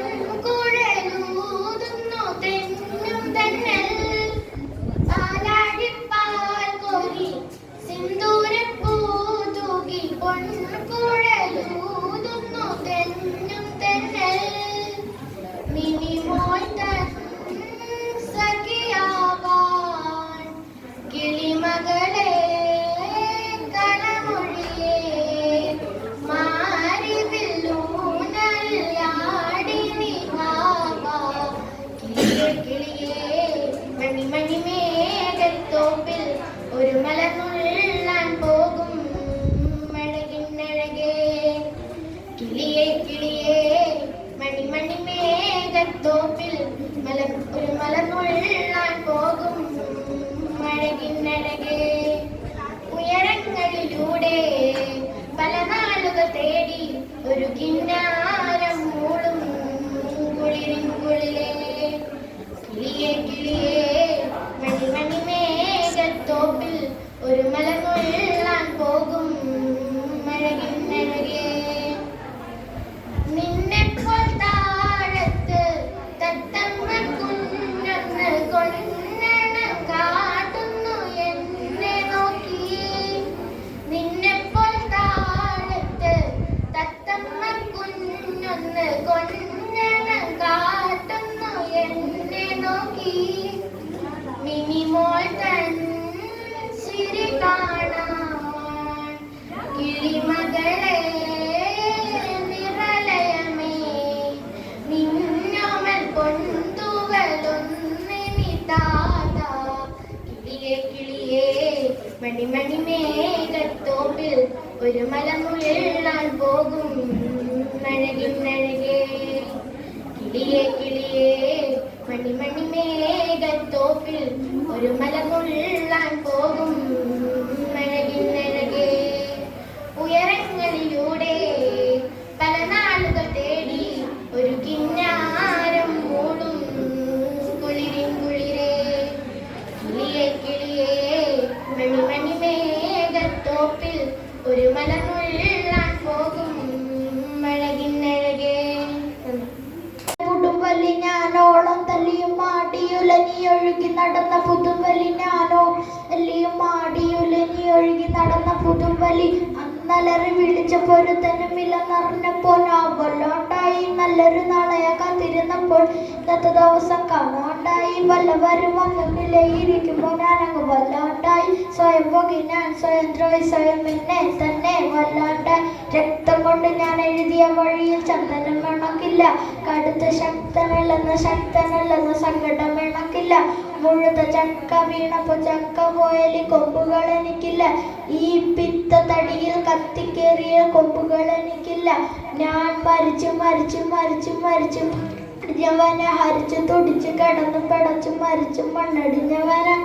Thank you. ഒരു പോകും ഉയരങ്ങളിലൂടെ പല നാളുകൾ തേടി ഒരു കിന്നാരം മിനിമോൾ കിളിയെ കിളിയേ ഒരു പോകും അഴകിനഴകേ കിളിയേ കിളിയേ മണിമണി മേഘത്തോപ്പിൽ ഒരു മലമുള്ളാൻ നടന്ന അല്ലയും മാടിയുലഞ്ഞി ഒഴുകി നടന്ന പുതുവലി. അന്നലറി വിളിച്ച പൊരുത്തനും ഇല്ല നിറഞ്ഞപ്പോ ഞാൻ കൊല്ലോണ്ടായി നല്ലൊരു നാളെയാ കാത്തിരുന്നപ്പോൾ ഇന്നത്തെ ദിവസം കാണോണ്ടായി. വല്ലവരും വന്നു വന്നിട്ടില്ലേയിരിക്കുമ്പോൾ ഞാനങ്ങ് വല്ലാണ്ടായി. സ്വയം പോകി ഞാൻ സ്വയം ദ്രോഹി സ്വയം എന്നെ തന്നെ വല്ലാണ്ടായി. രക്തം കൊണ്ട് ഞാൻ എഴുതിയ വഴിയിൽ ചന്ദനം വേണക്കില്ല കടുത്ത ശക്തനല്ലെന്ന ശക്തനല്ലെന്ന സങ്കടം വേണക്കില്ല മുഴുത്ത ചക്ക വീണപ്പോ ചക്ക പോയലി കൊമ്പുകൾ എനിക്കില്ല. ഈ പിത്ത തടിയിൽ കത്തിക്കേറിയ കൊമ്പുകൾ എനിക്കില്ല. ഞാൻ മരിച്ചു മരിച്ചു മരിച്ചു മരിച്ചു. മരിച്ചവനെ ഹരിച്ചു തുടിച്ചു കിടന്നു പടച്ചു മരിച്ചു മണ്ണടിഞ്ഞവനെ.